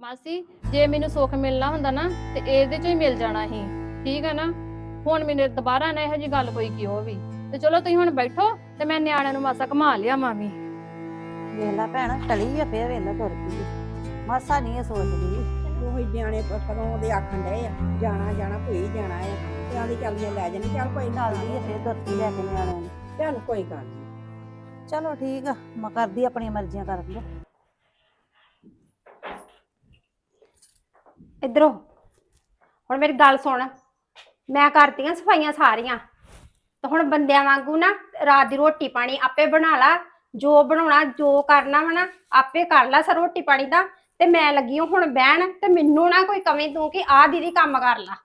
ਮਾਸੀ ਜੇ ਮੈਨੂੰ ਸੁੱਖ ਮਿਲਣਾ ਹੁੰਦਾ ਨਾ ਤੇ ਇਹਦੇ ਚੋਂ ਹੀ ਮਿਲ ਜਾਣਾ ਸੀ। ਠੀਕ ਹੈ ਨਾ? ਹੁਣ ਮੈਨੂੰ ਦੁਬਾਰਾ ਨਾ ਇਹੋ ਜੀ ਗੱਲ ਕੋਈ ਕਿਉਂ ਵੀ ਤੇ ਚਲੋ ਤੁਸੀਂ ਹੁਣ ਬੈਠੋ ਤੇ ਮੈਂ ਨਿਆਣਿਆਂ ਨੂੰ ਮਾਸਾ ਘੁਮਾ ਲਿਆ ਮਾਮੀ। ਵੇਲਾ ਭੈਣ ਟਲੀ ਆ ਫੇਰ ਵੇਲਾ ਤੁਰ ਪਈ ਆ। ਮਾਸਾ ਨਹੀਂ ਇਹ ਸੋਚਦੀ। ਉਹ ਹੀ ਨਿਆਣੇ ਕਦੋਂ ਦੇ ਆਖਣ ਡਏ ਆ ਜਾਣਾ ਜਾਣਾ ਭਈ ਜਾਣਾ ਹੈ ਤੇ ਆਂਦੀ ਚੱਲ ਮੈਂ ਲੈ ਜਾਣੀ ਚੱਲ ਕੋਈ ਨਾਲ ਦੀ ਫੇਰ ਤੁਰਤੀ ਲੈ ਕੇ ਨਿਆਣਿਆਂ ਨੂੰ। ਚੱਲ ਕੋਈ ਗੱਲ ਨੀ। ਚਲੋ ਠੀਕ ਆ ਮੈਂ ਕਰਦੀ ਆਪਣੀਆਂ ਮਰਜ਼ੀਆਂ ਕਰਦੀ ਆ ਇਧਰੋਂ। ਹੁਣ ਮੇਰੀ ਗੱਲ ਸੁਣ। ਮੈਂ ਕਰਤੀਆਂ ਸਫਾਈਆਂ ਸਾਰੀਆਂ। ਤੇ ਹੁਣ ਬੰਦਿਆਂ ਵਾਂਗੂ ਨਾ ਰਾਤ ਦੀ ਰੋਟੀ ਪਾਣੀ ਆਪੇ ਬਣਾ ਲਾ। ਜੋ ਬਣਾਉਣਾ, ਜੋ ਕਰਨਾ ਵਾ ਨਾ, ਆਪੇ ਕਰ ਲਾ ਸਰ ਰੋਟੀ ਪਾਣੀ ਦਾ। ਤੇ ਮੈਂ ਲੱਗੀ ਹਾਂ ਹੁਣ ਬਹਿਣ ਤੇ ਮੈਨੂੰ ਨਾ ਕੋਈ ਕਮੀ ਤੂੰ ਕਿ ਆਹ ਦੀਦੀ ਕੰਮ ਕਰ ਲਾ।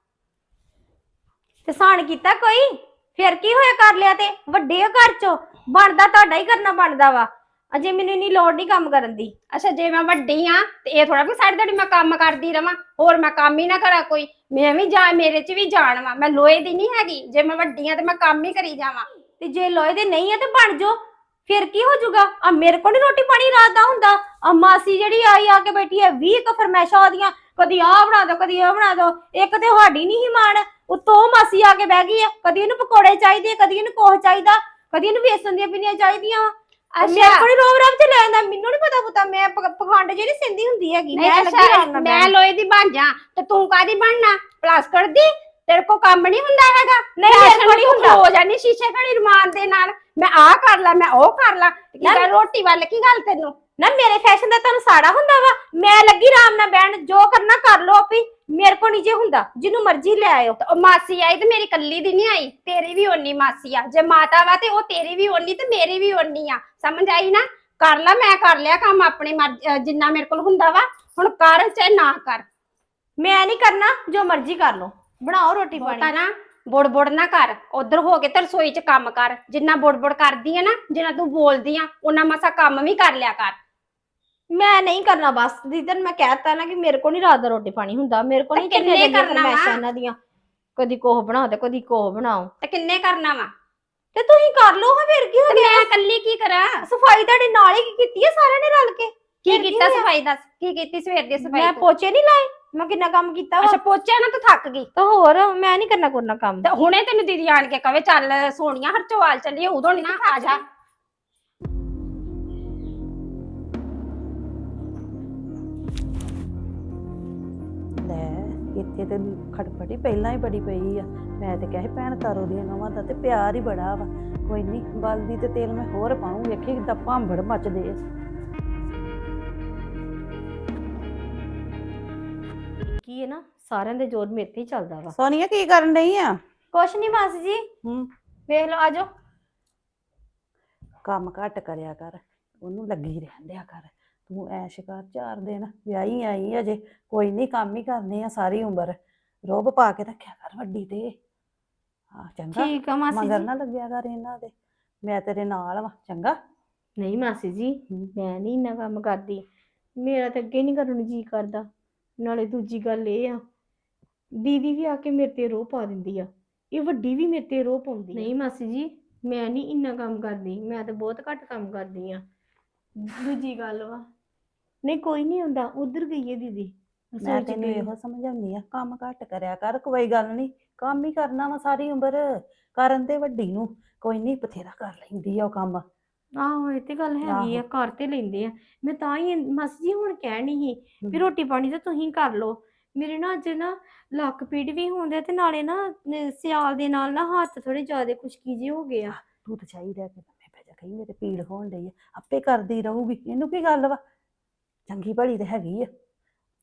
ਤੇ ਸਾਨ ਕੀਤਾ ਕੋਈ? ਫਿਰ ਕੀ ਹੋਇਆ ਕਰ ਲਿਆ ਤੇ? ਵੱਡੇ ਆ ਘਰ ਚੋਂ। ਬਣਦਾ ਤੁਹਾਡਾ ਹੀ ਕਰਨਾ ਬਣਦਾ ਵਾ। ਅਜੇ ਮੈਨੂੰ ਇੰਨੀ ਲੋੜ ਨਹੀਂ ਕੰਮ ਕਰਨ ਦੀ। ਅੱਛਾ, ਜੇ ਮੈਂ ਵੱਡੀ ਆ, ਤੇ ਇਹ ਥੋੜਾ ਕਿ ਸਾਰੀ ਦਿਹਾੜੀ ਮੈਂ ਕੰਮ ਕਰਦੀ ਰਵਾਂ। ਹੋਰ ਮੈਂ ਕੰਮ ਹੀ ਨਾ ਕਰਾਂ ਕੋਈ। ਮੈਂ ਵੀ ਜਾ, ਮੇਰੇ 'ਚ ਵੀ ਜਾਣ ਵਾ। ਮੈਂ ਲੋਹੇ ਦੀ ਨਹੀਂ ਹੈਗੀ। ਜੇ ਮੈਂ ਵੱਡੀ ਆ, ਤੇ ਮੈਂ ਕੰਮ ਹੀ ਕਰੀ ਜਾਵਾਂ। ਤੇ ਜੇ ਲੋਹੇ ਦੇ ਨਹੀਂ ਆ, ਤੇ ਬਣ ਜਾਓ। ਫਿਰ ਕੀ ਹੋ ਜਾਊਗਾ? ਆ ਮੇਰੇ ਕੋਲ ਨੀ ਰੋਟੀ ਪਾਣੀ ਰਾਤ ਦਾ ਹੁੰਦਾ। ਆ ਮਾਸੀ ਜਿਹੜੀ ਆਈ ਆ ਕੇ ਬੈਠੀ ਹੈ 20 ਕ ਫਰਮੈਸ਼ਾਂ ਉਹਦੀਆਂ। ਕਦੀ ਆਹ ਬਣਾ ਦੋ, ਕਦੀ ਉਹ ਬਣਾ ਦੋ। ਇੱਕ ਤੇ ਤੁਹਾਡੀ ਨਹੀਂ ਹੀ ਮਾਣ। ਉਤੋਂ ਮਾਸੀ ਆ ਕੇ ਬਹਿ ਗਈ ਆ। ਕਦੀ ਇਹਨੂੰ ਪਕੌੜੇ ਚਾਹੀਦੇ ਕਦੀ ਇਹਨੂੰ ਕੋਹ ਚਾਹੀਦਾ। ਕਦੀ ਇਹਨੂੰ ਵੇਸਣ ਦੀਆਂ ਪਿੰਨੀਆਂ ਚਾਹੀਦੀਆਂ ਮੇਰੇ ਕੋਲ ਰੋਬ ਰੋਬ ਚ ਲੈ ਜਾਂਦਾ ਮੈਨੂੰ ਨਹੀਂ ਪਤਾ ਪੁੱਤਾ ਮੈਂ ਪਕ- ਪਖੰਡ ਜਿਹੜੀ ਸਿੰਦੀ ਹੁੰਦੀ ਹੈਗੀ ਮੈਂ ਲੱਗੀ ਆਰਾਮ ਨਾਲ ਮੈਂ ਲੋਹੇ ਦੀ ਬਣ ਜਾ ਤੇ ਤੂੰ ਕਾਦੀ ਬਣਨਾ? ਪਲਾਸਟਰ ਦੀ ਤੇਰੇ ਕੋ ਕੰਮ ਨਹੀਂ ਹੁੰਦਾ ਹੈਗਾ। ਨਹੀਂ ਮੇਰੇ ਕੋਲ ਨਹੀਂ ਹੁੰਦਾ। ਹੋ ਜਾਨੀ ਸ਼ੀਸ਼ੇ ਘੜੀ ਰਮਾਨ ਦੇ ਨਾਲ। ਮੈਂ ਆਹ ਕਰ ਲਾ ਮੈਂ ਉਹ ਕਰ ਲਾ। ਕੀ ਗੱਲ ਰੋਟੀ ਵੱਲ ਕੀ ਗੱਲ ਤੈਨੂੰ? ਨਾ ਮੇਰੇ ਫੈਸ਼ਨ ਦਾ ਤੁਹਾਨੂੰ ਸਾੜਾ ਹੁੰਦਾ ਵਾ। ਮੈਂ ਲੱਗੀ ਆਰਾਮ ਨਾਲ ਬਹਿਣ ਜੋ ਕਰਨਾ ਕਰ ਲੋ ਆਪੀ। ਮੇਰੇ ਕੋ ਨਹੀਂ ਜੇ ਹੁੰਦਾ ਜਿਹਨੂੰ ਮਰਜ਼ੀ ਲੈ ਆਇਓ। ਤੇ ਉਹ ਮਾਸੀ ਆਈ ਤੇ ਮੇਰੀ ਕੱਲੀ ਦੀ ਨਹੀਂ ਆਈ ਤੇਰੀ ਵੀ ਓਨੀ ਮਾਸੀ ਆ। ਜੇ ਮਾਤਾ ਵਾ ਤੇ ਉਹ ਤੇਰੀ ਵੀ ਓਨੀ ਤੇ ਮੇਰੀ ਵੀ ਓਨੀ ਆ। ਸਮਝ ਆਈ ਨਾ? ਕਰ ਲਾ ਮੈਂ ਕਰ ਲਿਆ ਕੰਮ ਆਪਣੀ ਅਹ ਜਿੰਨਾ ਮੇਰੇ ਕੋਲ ਹੁੰਦਾ ਵਾ ਹੁਣ ਕਰ ਚਾਹੇ ਨਾ ਕਰ। ਮੈਂ ਨਹੀਂ ਕਰਨਾ ਜੋ ਮਰਜ਼ੀ ਕਰ ਲੋ ਬਣਾਓ ਰੋਟੀ ਪਾਣੀ। ਨਾ ਬੁੜ ਬੁੜ ਨਾ ਕਰ। ਉਧਰ ਹੋ ਕੇ ਤੇ ਰਸੋਈ 'ਚ ਕੰਮ ਕਰ। ਜਿੰਨਾ ਬੁੜ ਬੁੜ ਕਰਦੀ ਆ ਨਾ ਜਿੰਨਾ ਤੂੰ ਬੋਲਦੀ ਆ ਉਹਨਾਂ ਮਸਾ ਕੰਮ ਵੀ ਕਰ ਲਿਆ ਕਰ। ਮੈਂ ਨਹੀਂ ਕਰਨਾ ਬਸ ਦੀਦਨ ਮੈਂ ਕਹਿਤਾ ਨਾ ਕਿ ਮੇਰੇ ਕੋ ਨਹੀਂ ਰਾਤ ਦਾ ਰੋਟੀ ਪਾਣੀ ਹੁੰਦਾ ਮੇਰੇ ਕੋ ਨਹੀਂ ਕਿੰਨੇ ਕਰਨਾ ਵਾ? ਇਹਨਾਂ ਦੀਆਂ। ਕਦੀ ਕੋਹ ਬਣਾਓ ਤੇ ਕਦੀ ਕੋਹ ਬਣਾਓ। ਤੇ ਕਿੰਨੇ ਕਰਨਾ ਵਾ? ਤੇ ਤੁਸੀਂ ਕਰ ਲਓ ਹਾਂ ਫਿਰ ਕੀ ਹੋ ਗਿਆ? ਮੈਂ ਇਕੱਲੀ ਕੀ ਕਰਾਂ? ਸਫ਼ਾਈ ਤੁਹਾਡੇ ਨਾਲ ਹੀ ਕੀਤੀ ਹੈ ਸਾਰਿਆਂ ਨੇ ਰਲ ਕੇ? ਕੀ ਕੀਤਾ ਸਫ਼ਾਈ ਦੱਸ? ਕੀ ਕੀਤੀ ਸਵੇਰ ਦੀ ਸਫ਼ਾਈ ਮੈਂ ਪੋਚੇ ਨਹੀਂ ਲਾਏ? ਮੈਂ ਕਿੰਨਾ ਕੰਮ ਕੀਤਾ ਅੱਛਾ ਪੋਚਿਆ ਨਾ ਤੂੰ ਥੱਕ ਗਈ। ਤਾਂ ਹੋਰ ਮੈਂ ਨਹੀਂ ਕਰਨਾ ਕਰਨਾ ਕੰਮ। ਤੇ ਹੁਣੇ ਤੈਨੂੰ ਦੀਦੀ ਆਣ ਕੇ ਕਵੇ ਚੱਲ ਸੋਨੀਆ ਹਰਚੋਵਾਲ ਚੱਲੀਏ ਉਦੋਂ ਨਹੀਂ ਨਾ ਆ ਜਾ। ਇੱਥੇ ਤੇ ਖਟਪਟੀ ਪਹਿਲਾਂ ਹੀ ਬੜੀ ਪਈ ਆ। ਮੈਂ ਤੇ ਕਿਹਾ ਸੀ ਭੈਣ ਤਾਰੋ ਦੀਆਂ ਨਵਾਂ ਦਾ ਤੇ ਪਿਆਰ ਹੀ ਬੜਾ ਵਾ। ਕੋਈ ਨਹੀਂ ਬਲਦੀ ਤੇ ਤੇਲ ਮੈਂ ਹੋਰ ਪਾਉਂ ਵੇਖੀ ਕਿਦਾਂ ਭਾਂਬੜ ਮਚਦੇ ਆ। ਕੀ ਹੈ ਨਾ ਸਾਰਿਆਂ ਦੇ ਜੋਰ ਮੇਰੇ ਤੇ ਹੀ ਚੱਲਦਾ ਵਾ। ਸੋਨੀਆ ਕੀ ਕਰਨ ਡਈ ਆ? ਕੁਛ ਨਹੀਂ ਮਾਸੀ ਜੀ। ਹੂੰ। ਵੇਖ ਲਓ ਆਜੋ ਕੰਮ ਘੱਟ ਕਰਿਆ ਕਰ ਉਹਨੂੰ ਲੱਗੀ ਰਹਿਣ ਦਿਆ ਕਰ। ਤੂੰ ਐਸ਼ ਕਰ ਚਾਰ ਦਿਨ ਵਿਆਹੀ ਆਈ ਅਜੇ ਕੋਈ ਨਹੀਂ ਕੰਮ ਹੀ ਕਰਨੇ ਆ ਸਾਰੀ ਉਮਰ। ਰੋਬ ਪਾ ਕੇ ਰੱਖਿਆ ਕਰ ਵੱਡੀ ਤੇ। ਆ ਚੰਗਾ। ਠੀਕ ਆ ਮਾਸੀ ਮਗਰ ਜੀ। ਨਾ ਲੱਗਿਆ ਕਰ ਇਹਨਾਂ ਦੇ। ਮੈਂ ਤੇਰੇ ਨਾਲ ਵਾ ਚੰਗਾ? ਨਹੀਂ ਮਾਸੀ ਜੀ। ਮੈਂ ਨਹੀਂ ਇੰਨਾ ਕੰਮ ਕਰਦੀ। ਮੇਰਾ ਤਾਂ ਅੱਗੇ ਨਹੀਂ ਕਰਨ ਨੂੰ ਜੀ ਕਰਦਾ। ਨਾਲੇ ਦੂਜੀ ਗੱਲ ਇਹ ਆ ਦੀਦੀ ਵੀ ਆ ਕੇ ਮੇਰੇ ਤੇ ਰੋਹ ਪਾ ਦਿੰਦੀ ਆ। ਇਹ ਵੱਡੀ ਵੀ ਮੇਰੇ ਤੇ ਰੋਹ ਪਾਉਂਦੀ ਨਹੀਂ ਮਾਸੀ ਜੀ ਮੈਂ ਨਹੀਂ ਇੰਨਾ ਕੰਮ ਕਰਦੀ। ਮੈਂ ਤਾਂ ਬਹੁਤ ਘੱਟ ਕੰਮ ਕਰਦੀ ਆ। ਦੂਜੀ ਗੱਲ ਵਾ ਨਹੀਂ ਕੋਈ ਨਹੀਂ ਹੁੰਦਾ ਉਧਰ ਗਈ ਹੈ ਦੀਦੀ। ਮੈਂ ਤੈਨੂੰ। ਇਹੋ ਸਮਝਾਉਂਦੀ ਆ ਕੰਮ ਘੱਟ ਕਰਿਆ ਕਰ ਕੋਈ ਗੱਲ ਨਹੀਂ। ਕੰਮ ਹੀ ਕਰਨਾ ਵਾ ਸਾਰੀ ਉਮਰ ਕਰਨ ਤੇ ਵੱਡੀ ਨੂੰ। ਕੋਈ ਨਹੀਂ ਬਥੇਰਾ ਕਰ ਲੈਂਦੀ ਆ ਉਹ ਕੰਮ। ਆਹੋ ਇਹ ਤੇ ਗੱਲ ਹੈਗੀ ਆ। ਕਰ ਤੇ ਲੈਂਦੇ ਆ। ਮੈਂ ਤਾਂ ਹੀ ਮਾਸੀ ਜੀ ਹੁਣ ਕਹਿਣੀ ਸੀ ਵੀ। ਰੋਟੀ ਪਾਣੀ ਤਾਂ ਤੁਸੀਂ ਕਰ ਲਓ। ਮੇਰੇ ਨਾ ਅੱਜ ਨਾ ਲੱਕ ਪੀੜ ਵੀ ਹੁੰਦੇ ਤੇ ਨਾਲੇ ਨਾ ਸਿਆਲ ਦੇ ਨਾਲ ਨਾ ਹੱਥ ਥੋੜੇ ਜ਼ਿਆਦਾ ਖੁਸ਼ਕੀ ਜਿਹੇ ਹੋ ਗਏ ਆ। ਤੂੰ ਤਾਂ ਚਾਹੀਦਾ ਕਿ ਮੈਂ ਪੈ ਜਾ ਕਹੀ ਮੇਰੇ ਪੀੜ ਹੋਣ ਆ। ਆਪੇ ਕਰਦੀ ਰਹੂਗੀ। ਇਹਨੂੰ ਕੀ ਗੱਲ ਵਾ? ਚੰਗੀ ਭਲੀ ਤੇ ਹੈਗੀ ਆ।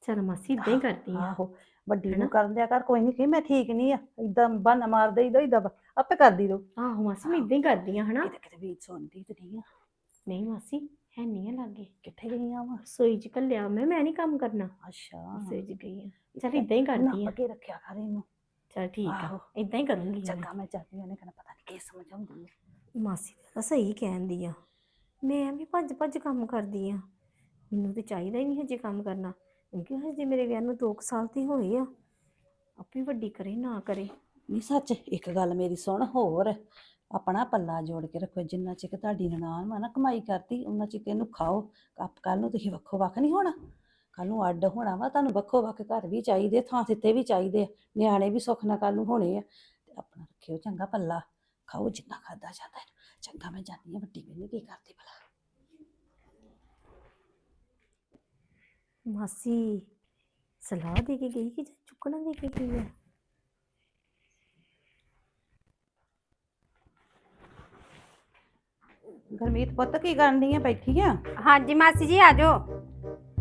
ਚਲ ਮਾਸੀ ਇਦਾਂ ਹੀ ਕਰਦੀ ਆ। ਆਹੋ ਵੱਡੀ? ਨੂੰ ਕਰਨ ਦਿਆ ਕਰ ਕੋਈ ਨਹੀਂ ਕਿ ਮੈਂ ਠੀਕ ਨਹੀਂ ਆ ਇਦਾਂ ਬਹਾਨਾ ਮਾਰ ਦੇਈਦਾ ਇਦਾਂ ਆਪੇ ਕਰਦੀ ਰਹੂ। ਆਹੋ ਮਾਸੀ ਮੈਂ ਇਦਾਂ ਹੀ ਕਰਦੀ ਆ ਹਨਾ? ਕਿਤੇ ਕਿਤੇ ਵੀ ਸੁਣਦੀ ਤੇ ਨਹੀਂ ਆ। ਨਹੀਂ ਮਾਸੀ ਹੈ ਨਹੀਂ ਆ ਲਾਗੇ। ਕਿੱਥੇ ਗਈਆਂ ਵਾ? ਰਸੋਈ ਚ ਘੱਲਿਆ ਮੈਂ ਮੈਂ ਨਹੀਂ ਕੰਮ ਕਰਨਾ। ਅੱਛਾ। ਰਸੋਈ ਚ ਗਈ ਆ। ਚਲ ਇਦਾਂ ਹੀ ਕਰਦੀ ਆ। ਕੇ ਰੱਖਿਆ ਕਰ ਇਹਨੂੰ। ਚਲ ਠੀਕ ਆ। ਇਦਾਂ ਹੀ ਕਰੂੰਗੀ। ਚੰਗਾ ਮੈਂ ਚਾਹਦੀ ਉਹਨੇ ਕਹਿੰਦਾ ਪਤਾ ਨਹੀਂ ਕੀ ਸਮਝਾਉਂਦੀ ਆ। ਮਾਸੀ ਤਾਂ ਸਹੀ ਕਹਿੰਦੀ ਆ। ਮੈਂ ਵੀ ਭੱਜ ਭੱਜ ਕੰਮ ਕਰਦੀ ਆ। ਮੈਨੂੰ ਤੇ ਚਾਹੀਦਾ ਹੀ ਨਹੀਂ ਹਜੇ ਕੰਮ ਕਰਨਾ। ਕਿਉਂਕਿ ਹਜੇ ਮੇਰੇ ਵਿਆਹ ਨੂੰ 2 ਸਾਲ ਤੇ ਹੋਏ ਆ। ਆਪੇ ਵੱਡੀ ਕਰੇ ਨਾ ਕਰੇ। ਨਹੀਂ ਸੱਚ, ਇੱਕ ਗੱਲ ਮੇਰੀ ਸੁਣ ਹੋਰ। ਆਪਣਾ ਪੱਲਾ ਜੋੜ ਕੇ ਰੱਖੋ, ਜਿੰਨਾ ਚਿਕ ਤੁਹਾਡੀ ਨਨਾਣ ਵਾ ਨਾ ਕਮਾਈ ਕਰਦੀ, ਉਹਨਾਂ ਚਿਕ ਇਹਨੂੰ ਖਾਓ। ਕੱਪ ਕੱਲ ਨੂੰ ਤੁਸੀਂ ਵੱਖੋ ਵੱਖ ਨਹੀਂ ਹੋਣਾ। ਕੱਲ ਨੂੰ ਅੱਡ ਹੋਣਾ ਵਾ, ਤੁਹਾਨੂੰ ਵੱਖੋ ਵੱਖ ਘਰ ਵੀ ਚਾਹੀਦੇ, ਥਾਂ ਥਿੱਤੇ ਵੀ ਚਾਹੀਦੇ ਆ। ਨਿਆਣੇ ਵੀ ਸੁੱਖ ਨਾਲ ਕੱਲ ਨੂੰ ਹੋਣੇ ਆ। ਤੇ ਆਪਣਾ ਰੱਖਿਓ ਚੰਗਾ ਪੱਲਾ। ਖਾਓ ਜਿੰਨਾ ਖਾਦਾ ਜਾਂਦਾ ਹੈ ਚੰਗਾ ਮੈਂ ਜਾਂਦੀ ਹਾਂ ਵੱਡੀ ਮੈਨੂੰ ਕੀ ਕਰਦੀ ਭਲਾ। ਮਾਸੀ ਸਲਾਹ ਦੇ ਕੇ ਗਈ ਕਿ ਜਾਂ ਚੁੱਕਣਾ ਦੇ ਕੇ ਗਈ ਹੈ ਗਰਮੀਤ ਪੁੱਤ ਕੀ ਕਰਨੀ ਆ? ਬੈਠੀ ਆ? ਹਾਂਜੀ ਮਾਸੀ ਜੀ ਆ ਜਾਓ।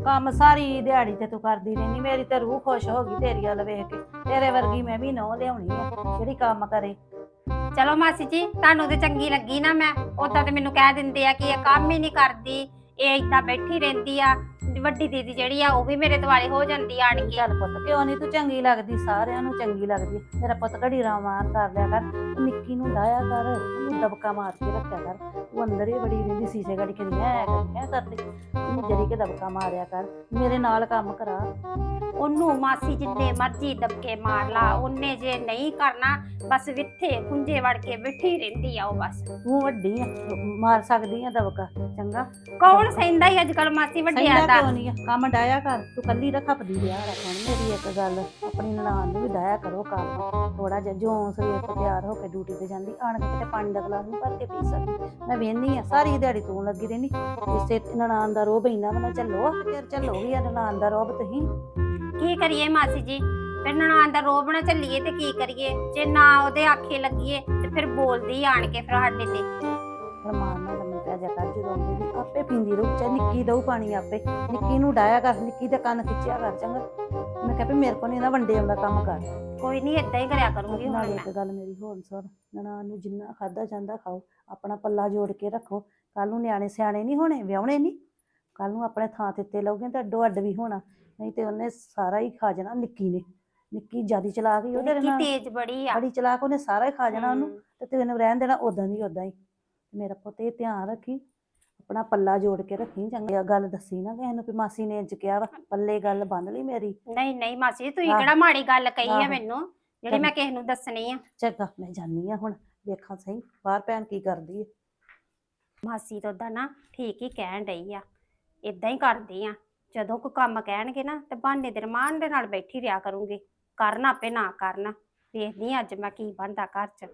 ਕੰਮ ਸਾਰੀ ਦਿਹਾੜੀ ਤੇ ਤੂੰ ਕਰਦੀ ਰਹਿੰਦੀ ਮੇਰੀ ਤੇ ਰੂਹ ਖੁਸ਼ ਹੋ ਗਈ ਤੇਰੀ ਵੱਲ ਵੇਖ ਕੇ। ਤੇਰੇ ਵਰਗੀ ਮੈਂ ਵੀ ਨਹੁੰ ਲਿਆਉਣੀ ਆ ਜਿਹੜੀ ਕੰਮ ਕਰੇ। ਚਲੋ ਮਾਸੀ ਜੀ ਤੁਹਾਨੂੰ ਤੇ ਚੰਗੀ ਲੱਗੀ ਨਾ ਮੈਂ। ਉਦਾਂ ਤੇ ਮੈਨੂੰ ਕਹਿ ਦਿੰਦੇ ਆ ਕਿ ਇਹ ਕੰਮ ਹੀ ਨਹੀਂ ਕਰਦੀ ਇਹ ਏਦਾਂ ਬੈਠੀ ਰਹਿੰਦੀ ਆ। ਵੱਡੀ ਦੀਦੀ ਜਿਹੜੀ ਆ, ਉਹ ਵੀ ਮੇਰੇ ਦੁਆਲੇ ਹੋ ਜਾਂਦੀ ਆ ਆਣ ਕੇ। ਚੱਲ ਪੁੱਤ, ਕਿਉਂ ਨਹੀਂ ਤੂੰ ਚੰਗੀ ਲੱਗਦੀ, ਸਾਰਿਆਂ ਨੂੰ ਚੰਗੀ ਲੱਗਦੀ ਆ। ਮੇਰਾ ਪੁੱਤ ਘੜੀ ਰਾਮਾਨ ਕਰ ਲਿਆ ਕਰ। ਤੂੰ ਨਿੱਕੀ ਨੂੰ ਲਾਇਆ ਕਰ? ਉਹਨੂੰ ਦਬਕਾ ਮਾਰ ਕੇ ਰੱਖਿਆ ਕਰ। ਤੂੰ ਅੰਦਰ ਹੀ ਬੜੀ ਰਹਿੰਦੀ ਸੀਸੇ ਘੜੀ ਕਰੀ ਐ ਕਰੀ ਐ ਕਰਦੀ ਉਹਨੂੰ ਜਰੀ ਕੇ ਦਬਕਾ ਮਾਰਿਆ ਕਰ। ਮੇਰੇ ਨਾਲ ਕੰਮ ਕਰਾ। ਉਹਨੂੰ ਮਾਸੀ ਜਿੰਨੇ ਮਰਜ਼ੀ ਦਬਕੇ ਮਾਰ ਲਾ ਉਹਨੇ ਜੇ ਨਹੀਂ ਕਰਨਾ ਬਸ ਵਿੱਥੇ ਖੁੰਝੇ ਵੜ ਕੇ ਬੈਠੀ ਰਹਿੰਦੀ ਆ ਉਹ ਬਸ। ਤੂੰ ਵੱਡੀ ਆ ਮਾਰ ਸਕਦੀ ਆ ਦਬਕਾ ਚੰਗਾ? ਕੌਣ ਸਹਿੰਦਾ ਹੀ ਅੱਜ ਕੱਲ ਮਾਸੀ ਵੱਡਿਆਂ ਦਾ? ਕਿਉਂ ਨਹੀਂ ਆ? ਕੰਮ ਡਾਇਆ ਕਰ। ਤੂੰ ਕੱਲੀ ਰਖਪਦੀ ਵਿਆਹ ਰੱਖਣ ਮੇਰੀ ਇੱਕ ਗੱਲ। ਆਪਣੀ ਨਨਾਣ ਨੂੰ ਵੀ ਡਾਇਆ ਕਰੋ ਕੰਮ। ਥੋੜਾ ਜਿਹਾ ਜਿਉਂ ਸਵੇਰ ਤੋਂ ਤਿਆਰ ਹੋ ਕੇ ਡਿਊਟੀ ਤੇ ਜਾਂਦੀ ਆਣ ਕੇ ਕਿਤੇ ਪਾਣੀ ਦਾ ਗਲਾਸ ਨਹੀਂ ਭਰ ਕੇ ਪੀ ਸਕਦੀ। ਮੈਂ ਵੇਹਨੀ ਆ ਸਾਰੀ ਦਿਹਾੜੀ ਤੂੰ ਲੱਗੀ ਰਹਿੰਦੀ। ਇਸੇ ਨਨਾਣ ਦਾ ਰੋਬ ਇੰਨਾ ਬਣਾ ਚੱਲੋ ਫਿਰ ਚੱਲੋ ਵੀ ਆ ਨਨਾਣ ਦਾ ਰੋਬ ਤੁਸੀਂ। ਕੀ ਕਰੀਏ ਮਾਸੀ ਜੀ? ਫਿਰ ਨਨਾਣ ਦਾ ਰੋਬ ਨਾ ਚੱਲੀਏ ਤੇ ਕੀ ਕਰੀਏ? ਜੇ ਨਾ ਉਹਦੇ ਆਖੇ ਲੱਗੀਏ ਤੇ ਫਿਰ ਬੋਲਦੀ ਆਣ ਕੇ ਫਿਰ ਸਾਡੇ ਤੇ। ਰਮਾਨ ਨਾਲ ਲੰਮੇ ਪੈ ਜਾ ਕਰ ਜਦੋਂ ਆਉਂਦੀ ਨੀ, ਆਪੇ ਪੀਂਦੀ ਰਹੂ ਚਾਹੇ ਨਿੱਕੀ ਦਊ ਪਾਣੀ ਆਪੇ। ਨਿੱਕੀ ਨੂੰ ਡਾਇਆ ਕਰ ਨਿੱਕੀ ਦੇ ਕੰਨ ਖਿੱਚਿਆ ਕਰ ਚੰਗਾ। ਮੈਂ ਕਿਹਾ ਵੀ ਮੇਰੇ ਕੋਲ ਨਹੀਂ ਨਾ ਵੰਡੇ ਆਉਂਦਾ ਕੰਮ ਕਰ। ਕੋਈ ਨਹੀਂ ਏਦਾਂ ਹੀ ਕਰਿਆ ਕਰੂੰਗੀ ਹੁਣ ਨਾਲੇ ਮੈਂ। ਇੱਕ ਗੱਲ ਮੇਰੀ ਹੋਰ ਸੁਣ ਨਨਾਣ ਨੂੰ ਜਿੰਨਾ ਖਾਦਾ ਜਾਂਦਾ ਖਾਓ ਆਪਣਾ ਪੱਲਾ ਜੋੜ ਕੇ ਰੱਖੋ। ਕੱਲ ਨੂੰ ਨਿਆਣੇ ਸਿਆਣੇ ਨਹੀਂ ਹੋਣੇ ਵਿਆਹੁਣੇ ਨਹੀਂ ਕੱਲ ਨੂੰ ਆਪਣੇ ਥਾਂ ਤੇ ਤੇ ਲਓਗੇ ਤਾਂ ਅੱਡੋ ਅੱਡ ਵੀ ਹੋਣਾ ਨਹੀਂ ਤੇ ਉਹਨੇ ਸਾਰਾ ਹੀ ਖਾ ਜਾਣਾ ਨਿੱਕੀ ਨੇ। ਨਿੱਕੀ ਜਿਆਦੀ ਚਲਾਕ ਹੀ ਉਹਦੇ ਨਿੱਕੀ ਨਾਲ। ਤੇਜ਼ ਬੜੀ ਆ। ਬੜੀ ਚਲਾਕ ਉਹਨੇ ਸਾਰਾ ਹੀ ਖਾ ਜਾਣਾ ਉਹਨੂੰ ਤੇ ਤੈਨੂੰ ਰਹਿਣ ਦੇਣਾ ਉਦਾਂ ਦੀ ਉਦਾਂ ਹੀ। ਮੇਰਾ ਪੁੱਤ ਇਹ ਧਿਆਨ ਰੱਖੀ ਆਪਣਾ ਪੱਲਾ ਜੋੜ ਕੇ ਰੱਖੀ ਚੰਗੀ ਗੱਲ ਦੱਸੀ ਨਾ ਕਿਸੇ ਨੂੰ ਵੀ ਮਾਸੀ ਨੇ ਇੰਜ ਕਿਹਾ ਵਾ ਪੱਲੇ ਗੱਲ ਬੰਨ ਲਈ ਮੇਰੀ। ਨਹੀਂ ਨਹੀਂ ਮਾਸੀ ਜੀ ਤੁਸੀਂ। ਕਿਹੜਾ ਮਾੜੀ ਗੱਲ ਕਹੀ ਆ ਆਹੋ। ਮੈਨੂੰ ਜਿਹੜੀ ਮੈਂ ਕਿਸੇ ਨੂੰ ਦੱਸਣੀ ਆ। ਚੰਗਾ ਮੈਂ ਜਾਨੀ ਆ ਹੁਣ ਵੇਖਾਂ ਸਹੀ ਬਾਹਰ ਭੈਣ ਕੀ ਕਰਦੀ ਹੈ ਮਾਸੀ ਤਾਂ ਉਦਾਂ ਨਾ ਠੀਕ ਹੀ ਕਹਿਣ ਡਈ ਆ ਇਦਾਂ ਹੀ ਕਰਦੀ ਆ। ਜਦੋਂ ਕੋਈ ਕੰਮ ਕਹਿਣਗੇ ਨਾ ਤੇ ਬਹਾਨੇ ਦੇ ਰਮਾਨ ਦੇ ਨਾਲ ਬੈਠੀ ਰਿਆ ਕਰੂੰਗੀ ਕਰਨ ਆਪੇ ਨਾ ਕਰਨ। ਵੇਖਦੀ ਆਂ ਅੱਜ ਮੈਂ ਕੀ ਬਣਦਾ ਘਰ 'ਚ।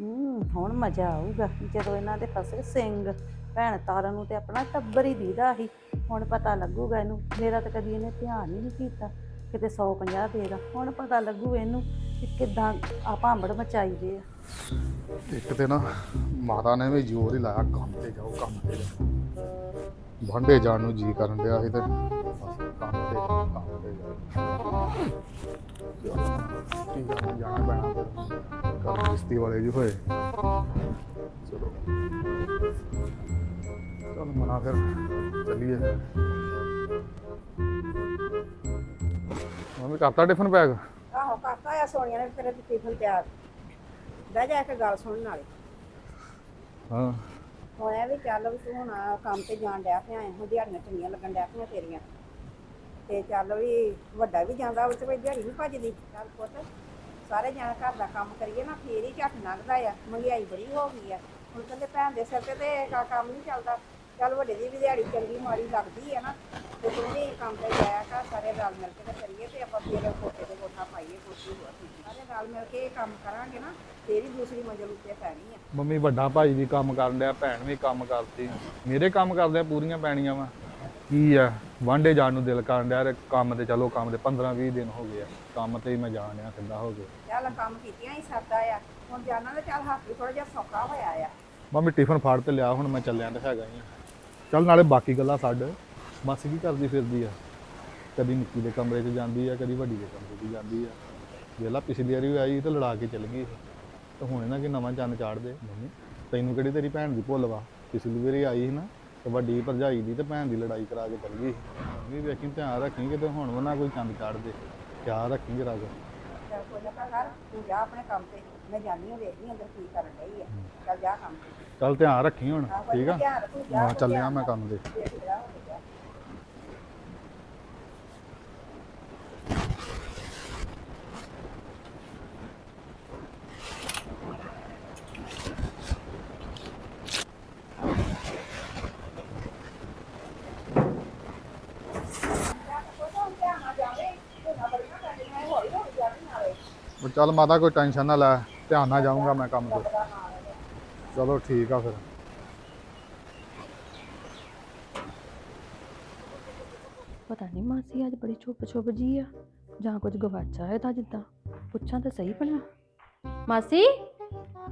ਹੂੰ ਹੁਣ ਮਜ਼ਾ ਆਊਗਾ ਜਦੋਂ ਇਹਨਾਂ ਦੇ ਫਸੇ ਸਿੰਘ ਭੈਣ ਤਾਰਾਂ ਨੂੰ ਤੇ ਆਪਣਾ ਟੱਬਰ ਹੀ ਦੀਦਾ ਸੀ। ਹੁਣ ਪਤਾ ਲੱਗੂਗਾ ਇਹਨੂੰ। ਮੇਰਾ ਤਾਂ ਕਦੀ ਇਹਨੇ ਧਿਆਨ ਹੀ ਨਹੀਂ ਕੀਤਾ। ਕਿਤੇ 150 ਦੇਦਾ ਹੁਣ ਪਤਾ ਲੱਗੂ ਇਹਨੂੰ ਕਿ ਕਿਦਾਂ ਆ ਭਾਂਬੜ ਮਚਾਈ ਦੇ ਆ। ਇੱਕ ਤੇ ਨਾ ਮਾਤਾ ਨੇ ਵੀ ਜ਼ੋਰ ਹੀ ਲਾਇਆ ਕੰਮ ਤੇ ਜਾਓ, ਕੰਮ ਤੇ ਜਾਓ। ਵਾਂਡੇ ਜਾਣ ਨੂੰ ਜੀ ਕਰਨ ਡਿਆ ਸੀ ਤੇ ਬਸ ਕੰਮ ਤੇ ਕੰਮ ਤੇ ਜਾਓ। ਕੀ ਕਰਨ ਜਾਣਾ ਪੈਣਾ ਫਿਰ। ਕੱਲ ਕਿਸ਼ਤੀ ਵਾਲੇ ਜੀ ਹੋਏ। ਚਲੋ। ਚਲ ਮਨਾ ਫਿਰ ਚੱਲੀਏ। ਮੰਮੀ ਕਰਤਾ ਟਿਫਨ ਪੈਕ? ਆਹੋ ਕਰਤਾ ਆ ਸੋਨੀਆ ਨੇ ਤੇਰੇ ਤੇ ਟਿਫਨ ਤਿਆਰ। ਬਹਿ ਜਾ ਕੇ ਗੱਲ ਸੁਣਨ ਨਾਲੇ। ਹਾਂ। ਹੋਇਆ ਵੀ ਚੱਲ ਵੀ ਤੂੰ ਹੁਣ ਕੰਮ ਤੇ ਜਾਣ ਡਿਆ ਪਿਆ ਇਹੋ ਦਿਹਾੜੀਆਂ ਚੰਗੀਆਂ ਲੱਗਣ ਡਿਆ ਪਈਆਂ ਤੇਰੀਆਂ। ਤੇ ਚੱਲ ਵੀ ਵੱਡਾ ਵੀ ਜਾਂਦਾ ਉਹ ਤੇ ਕੋਈ ਦਿਹਾੜੀ ਨਹੀਂ ਭੱਜਦੀ। ਚੱਲ ਪੁੱਤ ਸਾਰੇ ਜਣਾ ਘਰ ਦਾ ਕੰਮ ਕਰੀਏ ਨਾ ਫੇਰ ਹੀ ਝੱਟ ਲੰਘਦਾ ਆ। ਮਹਿੰਗਾਈ ਬੜੀ ਹੋ ਗਈ ਆ। ਹੁਣ ਕਹਿੰਦੇ ਭੈਣ ਦੇ ਸਿਰ ਤੇ ਤੇ ਕੰਮ ਨਹੀਂ ਚੱਲਦਾ। ਚੱਲ ਵੱਡੇ ਦੀ ਵੀ ਦਿਹਾੜੀ ਚੰਗੀ ਮਾੜੀ ਲੱਗਦੀ ਆ ਨਾ ਤੇ ਤੂੰ ਵੀ ਕੰਮ ਤੇ ਜਾਇਆ ਕਰ ਸਾਰੇ ਰਲ ਮਿਲ ਕੇ ਤੇ ਕਰੀਏ ਤੇ ਆਪਾਂ ਫੇਰ ਕੋਠੇ ਤੇ ਕੋਠਾ ਪਾਈਏ ਕੋਠੀ ਹੋਰ ਸਾਰੇ ਰਲ ਮਿਲ ਕੇ ਇਹ ਕੰਮ ਕਰਾਂਗੇ ਨਾ ਹੀ ਦੂਸਰੀ ਮੰਜ਼ਿਲ ਉੱਤੇ ਪੈਣੀ ਆ। ਮੰਮੀ ਵੱਡਾ ਭਾਈ ਵੀ ਕੰਮ ਕਰਨ ਡਿਆ ਭੈਣ ਵੀ ਕੰਮ ਕਰਦੀ। ਮੇਰੇ ਕੰਮ ਕਰਦੇ ਪੂਰੀਆਂ ਪੈਣੀਆਂ ਵਾ। ਕੀ ਆ ਵਾਂਡੇ ਜਾਣ ਨੂੰ ਦਿਲ ਕਰਨ ਡਿਆ ਤੇ ਕੰਮ ਤੇ ਚਲੋ ਕੰਮ ਤੇ 15 20 ਦਿਨ ਹੋ ਗਏ ਆ। ਕੰਮ ਤੇ ਹੀ ਮੈਂ ਜਾਣ ਡਿਆ ਸਿੱਧਾ ਹੋ ਗਿਆ। ਚੱਲ ਕੰਮ ਕੀਤੀਆਂ ਹੀ ਸਰਦਾ ਆ। ਹੁਣ ਜਾਣਾ ਤੇ ਚੱਲ ਹੱਥ ਵੀ ਥੋੜਾ ਜਿਹਾ ਸੌਖਾ ਹੋਇਆ ਆ। ਮੰਮੀ ਟਿਫਨ ਫਾੜ ਤੇ ਲਿਆ ਹੁਣ ਮੈਂ ਚੱਲਿਆ ਤੇ ਹੈਗਾ ਹੀ ਆ। ਚੱਲ ਨਾਲੇ ਬਾਕੀ ਗੱਲਾਂ ਛੱਡ। ਮਾਸੀ ਕੀ ਕਰਦੀ ਫਿਰਦੀ ਆ? ਕਦੀ ਨਿੱਕੀ ਦੇ ਕਮਰੇ 'ਚ ਜਾਂਦੀ ਆ, ਕਦੀ ਵੱਡੀ ਦੇ ਕਮਰੇ 'ਚ ਜਾਂਦੀ ਆ। ਵੇਲਾ ਪਿਛਲੀ ਵਾਰੀ ਵੀ ਆਈ ਤੇ ਲੜਾ ਕੇ ਚਲ ਗਈ ਤੇ ਹੁਣ ਇਹਨਾਂ ਕਿ ਨਵਾਂ ਚੰਨ ਚਾੜਦੇ ਮੰਮੀ, ਤੈਨੂੰ ਕਿਹੜੀ ਤੇਰੀ ਭੈਣ ਦੀ ਭੁੱਲ ਵਾ? ਪਿਛਲੀ ਵਾਰੀ ਆਈ ਸੀ ਨਾ, ਤੇ ਵੱਡੀ ਭਰਜਾਈ ਦੀ ਤੇ ਭੈਣ ਦੀ ਲੜਾਈ ਕਰਾ ਕੇ ਚਲ ਗਈ ਮੰਮੀ, ਵੇਖੀ, ਧਿਆਨ ਰੱਖੀ ਕਿਤੇ ਹੁਣ ਵੀ ਨਾ ਕੋਈ ਚੰਦ ਚਾੜ ਦੇ। ਖਿਆਲ ਰੱਖੀ ਜਰਾ ਕੁ। ਚੱਲ ਕੋਈ ਨਾ ਕਰ ਤੂੰ ਜਾ ਆਪਣੇ ਕੰਮ ਤੇ ਮੈਂ ਜਾਣੀ ਹਾਂ ਵੇਖਦੀ ਅੰਦਰ ਕੀ ਕਰਨ ਡਈ ਆ। ਚੱਲ ਜਾ ਕੰਮ ਤੇ। ਚੱਲ ਧਿਆਨ ਰੱਖੀ ਹੁਣ ਆਹ ਠੀਕ ਆ? ਧਿਆਨ ਰੱਖੂ, ਜਾ ਹਾਂ ਕੋਈ ਚੱਲਿਆ ਮੈਂ। ਕੰਮ ਜਾ ਜਾ ਉਹ ਚੱਲ ਮਾਤਾ ਕੋਈ ਟੈਨਸ਼ਨ ਨਾ ਲੈ ਧਿਆਨ ਨਾਲ ਜਾਊਂਗਾ ਮੈਂ ਕੰਮ ਤੇ। ਚਲੋ ਠੀਕ ਆ ਫਿਰ। ਪਤਾ ਨਹੀਂ ਮਾਸੀ ਅੱਜ ਬੜੀ ਚੁੱਪ ਚੁੱਪ ਜੀ ਆ ਜਾਂ ਕੁਝ ਗਵਾਚਾ ਹੈ ਤਾਂ ਜਿੱਦਾਂ। ਪੁੱਛਾਂ ਤਾਂ ਸਹੀ ਭਲਾ। ਮਾਸੀ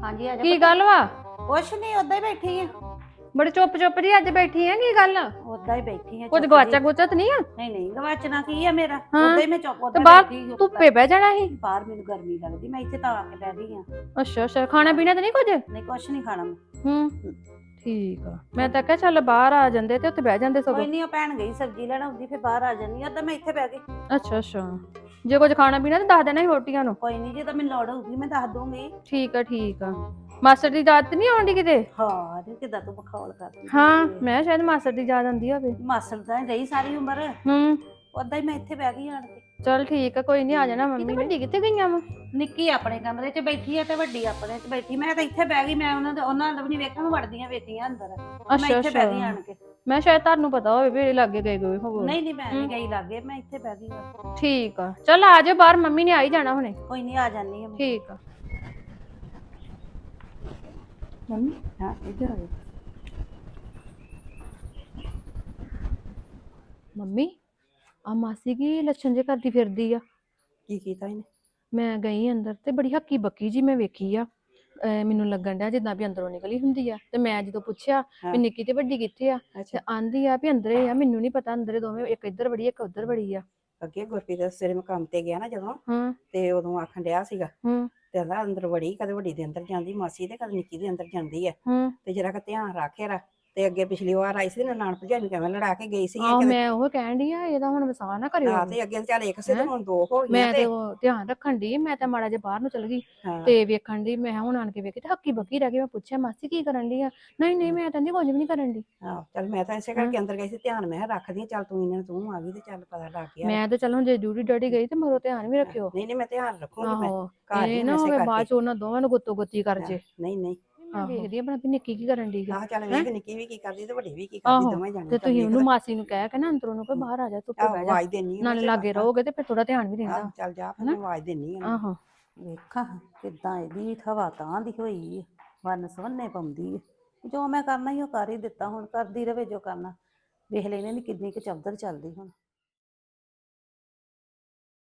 ਹਾਂਜੀ ਆ ਕੀ ਗੱਲ ਵਾ? ਕੁਛ ਨਹੀਂ ਉਦਾਂ ਹੀ ਬੈਠੀ ਆ। ਬੜੀ ਚੁੱਪ ਚੁੱਪ ਜੀ ਅੱਜ ਬੈਠੀ ਆ ਕੀ ਗੱਲ? ਉਦਾਂ ਹੀ ਬੈਠੀ ਆ ਕੁਝ ਚੁੱਪ ਗਵਾਚਾ ਜਿਹੀ। ਗੁਚਤ ਨਹੀਂ ਆ? ਨਹੀਂ ਨਹੀਂ ਗਵਾਚਣਾ ਕੀ ਆ ਮੇਰਾ? ਹਾਂ। ਉਦਾਂ ਹੀ ਮੈਂ ਚੁੱਪ ਤੇ ਉਦਾਂ ਬਾਹਰ ਬੈਠੀ ਸੀ, ਧੁੱਪੇ ਬਹਿ ਜਾਣਾ ਸੀ। ਬਾਹਰ ਮੈਨੂੰ ਗਰਮੀ ਲੱਗਦੀ ਮੈਂ ਇੱਥੇ ਤਾਂ ਆ ਕੇ ਬਹਿ ਆ। ਅੱਛਾ ਅੱਛਾ ਖਾਣਾ ਪੀਣਾ ਤਾਂ ਨਹੀਂ ਕੁਝ? ਨਹੀਂ ਕੁਛ ਨਹੀਂ ਖਾਣਾ ਮੈਂ। ਹੂੰ ਠੀਕ ਆ। ਮੈਂ ਤਾਂ ਕਿਹਾ ਚੱਲ ਬਾਹਰ ਆ ਜਾਂਦੇ ਤੇ ਉੱਥੇ ਬਹਿ ਜਾਂਦੇ ਕੋਈ ਸਗੋਂ ਨਹੀਂ ਉਹ ਭੈਣ ਗਈ ਸਬਜ਼ੀ ਲੈਣ ਆਉਂਦੀ ਫਿਰ ਬਾਹਰ ਆ ਜਾਂਦੀ ਆ ਤਾਂ ਮੈਂ ਇੱਥੇ ਬਹਿ ਗਈ। ਅੱਛਾ ਅੱਛਾ। ਜੇ ਕੁਝ ਖਾਣਾ ਪੀਣਾ ਤਾਂ ਦੱਸ ਦੇਣਾ ਸੀ ਰੋਟੀਆਂ ਨੂੰ। ਕੋਈ ਨਹੀਂ ਜੇ ਤਾਂ ਮੈਨੂੰ ਲੋੜ ਹੋਊਗੀ ਮੈਂ ਦੱਸ ਦੂੰਗੀ। ਠੀਕ ਆ ਠੀਕ ਆ। ਮਾਸਟਰ ਦੀ ਯਾਦ ਨਹੀਂ ਆਉਂਦੀ ਕਿਤੇ? ਹਾਂ ਤੇ ਕਿਦਾਂ ਤੂੰ ਬਖੌਲ ਕਰਦੀ ਹਾਂ। ਮੈਂ ਸ਼ਾਇਦ ਮਾਸਟਰ ਦੀ ਯਾਦ ਆਉਂਦੀ ਹੋਵੇ। ਮਾਸੜ ਤਾਂ ਰਹੀ ਸਾਰੀ ਉਮਰ। ਹੂੰ। ਉਦਾਂ ਹੀ ਮੈਂ ਇੱਥੇ ਬਹਿ ਗਈ ਆਣ ਕੇ। ਚਲ ਠੀਕ ਆ ਕੋਈ ਨਹੀਂ ਆ ਜਾਣਾ ਮੰਮੀ ਨੇ। ਵੱਡੀ ਕਿੱਥੇ ਗਈਆਂ ਵਾ? ਨਿੱਕੀ ਆਪਣੇ ਕਮਰੇ 'ਚ ਬੈਠੀ ਆ ਤੇ ਵੱਡੀ ਆਪਣੇ 'ਚ ਬੈਠੀ। ਮੈਂ ਤਾਂ ਇੱਥੇ ਬਹਿ ਗਈ ਮੈਂ ਉਹਨਾਂ ਦੇ ਉਹਨਾਂ ਦਾ ਵੀ ਨਹੀਂ ਵੇਖਿਆ ਮੈਂ ਵੜਦੀਆਂ ਵੇਖੀਆਂ ਅੰਦਰ। ਮੈਂ ਇੱਥੇ ਬਹਿ ਗਈ ਆਣ ਕੇ। ਮੈਂ ਸ਼ਾਇਦ ਤੁਹਾਨੂੰ ਪਤਾ ਹੋਵੇ ਵੀ ਇਹ ਲਾਗੇ ਗਏ ਗਏ ਹੋਵੋ। ਨਹੀਂ ਨਹੀਂ ਮੈਂ ਨਹੀਂ ਗਈ ਲਾਗੇ ਮੈਂ ਇੱਥੇ ਬਹਿ ਗਈ ਬਸ। ਠੀਕ ਆ। ਚਲ ਆ ਜਾਓ ਬਾਹਰ ਮੰਮੀ ਨੇ ਆ ਹੀ ਜਾਣਾ ਹੁਣੇ। ਕੋਈ ਨਹੀਂ ਆ ਜਾਨੀ ਆ ਮੈਂ। ਠੀਕ ਆ। ਮੰਮੀ ਹਾਂ ਇੱਧਰ ਆਓ ਮੰਮੀ ਆ ਮਾਸੀ ਕੀ ਲੱਛਣ ਜੇ ਕਰਦੀ ਫਿਰਦੀ ਆ? ਕੀ ਕੀਤਾ ਇਹਨੇ? ਮੈਂ ਗਈ ਅੰਦਰ ਤੇ ਬੜੀ ਹੱਕੀ ਬੱਕੀ ਜੀ ਮੈਂ ਵੇਖੀ ਆ। ਅਹ ਮੈਨੂੰ ਲੱਗਣ ਡਿਆ ਜਿੱਦਾਂ ਵੀ ਅੰਦਰੋਂ ਨਿਕਲੀ ਹੁੰਦੀ ਆ। ਤੇ ਮੈਂ ਜਦੋਂ ਪੁੱਛਿਆ। ਵੀ ਨਿੱਕੀ ਤੇ ਵੱਡੀ ਕਿੱਥੇ ਆ? ਤੇ ਅੱਛਾ ਆਂਦੀ ਆ ਵੀ ਅੰਦਰੇ ਆ ਮੈਨੂੰ ਨਹੀਂ ਪਤਾ ਅੰਦਰੇ ਦੋਵੇਂ ਇੱਕ ਇੱਧਰ ਵੜੀ ਇੱਕ ਉੱਧਰ ਵੜੀ ਆ। ਅੱਗੇ ਗੁਰਪ੍ਰੀਤ ਦੇ ਸਵੇਰੇ ਮੈਂ ਕੰਮ ਤੇ ਗਿਆ ਨਾ ਜਦੋਂ ਹੂੰ। ਤੇ ਉਦੋਂ ਆਖਣ ਡਿਆ ਸੀਗਾ ਹੂੰ। ਤੇ ਕਹਿੰਦਾ ਅੰਦਰ ਵੜੀ ਕਦੇ ਵੱਡੀ ਦੇ ਅੰਦਰ ਜਾਂਦੀ ਮਾਸੀ ਤੇ ਕਦੇ ਨਿੱਕੀ ਦੇ ਅੰਦਰ ਜਾਂਦੀ ਹੈ ਹੂੰ। ਤੇ ਜਰਾ ਕਿ ਧਿਆਨ ਰੱਖਿਆ ਰ ਤੇ ਅੱਗੇ ਪਿਛਲੀ ਵਾਰ ਆਈ ਸੀ ਨਾ ਨਾਨ ਭਜਾਈ ਨੂੰ ਕਿਵੇਂ ਲੜਾ ਕੇ ਗਈ ਸੀ ਆਹ ਮੈਂ ਉਹ ਕਹਿਣ ਡਈ ਆ ਇਹਦਾ ਹੁਣ ਵਸਾ ਨਾ ਕਰਿਓ। ਹਾਂ ਤੇ ਅੱਗੇ ਚੱਲ ਇੱਕ ਸੀ ਤੇ? ਹੁਣ ਦੋ ਹੋ ਮੈਂ ਗਈਆਂ ਤੇ ਤੇ ਉਹ ਧਿਆਨ ਰੱਖਣ ਦੀ ਮੈਂ ਤਾਂ ਮਾੜਾ ਜਿਹਾ ਬਾਹਰ ਨੂੰ ਚਲ ਗਈ ਹਾਂ। ਤੇ ਵੇਖਣ ਦੀ ਮੈਂ ਹੁਣ ਆਣ ਕੇ ਵੇਖੀ ਤੇ ਹੱਕੀ ਬੱਕੀ ਰਹਿ ਗਈ ਮੈਂ ਪੁੱਛਿਆ ਮਾਸੀ ਕੀ ਕਰਨ ਦੀ ਆ? ਨਹੀਂ ਨਹੀਂ ਮੈਂ ਤਾਂ ਨਹੀਂ ਕੁਝ ਵੀ ਨਹੀਂ ਕਰਨ ਦੀ ਹਾਂ ਚੱਲ ਮੈਂ ਤਾਂ ਇਸੇ ਕਰਕੇ ਅੰਦਰ ਗਈ ਸੀ ਧਿਆਨ ਮੈਂ ਕਿਹਾ ਰੱਖਦੀ ਹਾਂ, ਚੱਲ ਤੂੰ ਇਹਨਾਂ ਨੂੰ ਤੂੰ ਆ ਗਈ ਤੇ ਚੱਲ ਪਤਾ ਲੱਗ ਗਿਆ। ਮੈਂ ਤਾਂ ਚਲ ਹੁਣ ਜੇ ਡਿਊਟੀ ਡੜੀ ਗਈ ਤੇ ਮਰੋ ਧਿਆਨ ਵੀ ਰੱਖਿਓ। ਨਹੀਂ ਨਹੀਂ ਮੈਂ ਧਿਆਨ ਰੱਖੂੰਗੀ ਮੈਂ ਆਹੋ ਘਰ ਇਹ ਨਾ ਮੈਂ ਹੋਵੇ ਬਾਅਦ ਕਰਕੇ ਚ ਉਹਨਾਂ ਦੋਵਾਂ ਨੂੰ ਗੁੱਤੋ ਗੁੱਤੀ ਕਰ ਜੇ। ਨਹੀਂ ਨਹੀਂ। ਮੈਂ ਵੇਖਦੀ ਆ ਆਪਣਾ ਵੀ ਨਿੱਕੀ ਕੀ ਕਰਨ ਦੀ ਆਹ ਚੱਲ ਵੇਖ ਨਿੱਕੀ ਵੀ ਕੀ ਕਰਦੀ ਤੇ ਵੱਡੀ ਵੀ ਕੀ ਕਰਦੀ ਆਹੋ, ਦੋਵੇਂ ਜਾਣੇ ਤੇ ਤੁਸੀਂ ਉਹਨੂੰ ਮਾਸੀ ਨੂੰ ਕਹਿ ਕੇ ਨਾ ਅੰਦਰੋਂ ਨੂੰ ਕੋਈ ਬਾਹਰ ਆ ਜਾ ਧੁੱਪੇ ਬਹਿ ਜਾ। ਆਵਾਜ਼ ਦੇਣੀ ਨਾਲੇ ਲਾਗੇ ਰਹੋਗੇ ਤੇ ਫਿਰ ਥੋੜਾ ਧਿਆਨ ਵੀ ਰਹਿੰਦਾ ਆਹ ਚੱਲ ਜਾ ਫਿਰ ਆਵਾਜ਼ ਦੇਣੀ ਆ। ਆਹੋ। ਵੇਖਾਂ ਕਿਦਾਂ ਇਹਦੀ ਹਵਾ ਤਾਂ ਦੀ ਹੋਈ ਹੈ ਵਨ ਸਵੰਨੇ ਪਾਉਂਦੀ ਹੈ ਜੋ ਮੈਂ ਕਰਨਾ ਹੀ ਉਹ ਕਰ ਹੀ ਦਿੱਤਾ ਹੁਣ ਕਰਦੀ ਰਵੇ ਜੋ ਕਰਨਾ। ਵੇਖ ਲੈਨੇ ਨੀ ਕਿੰਨੀ ਕੁ ਚੌਧਰ ਚੱਲਦੀ ਹੁਣ।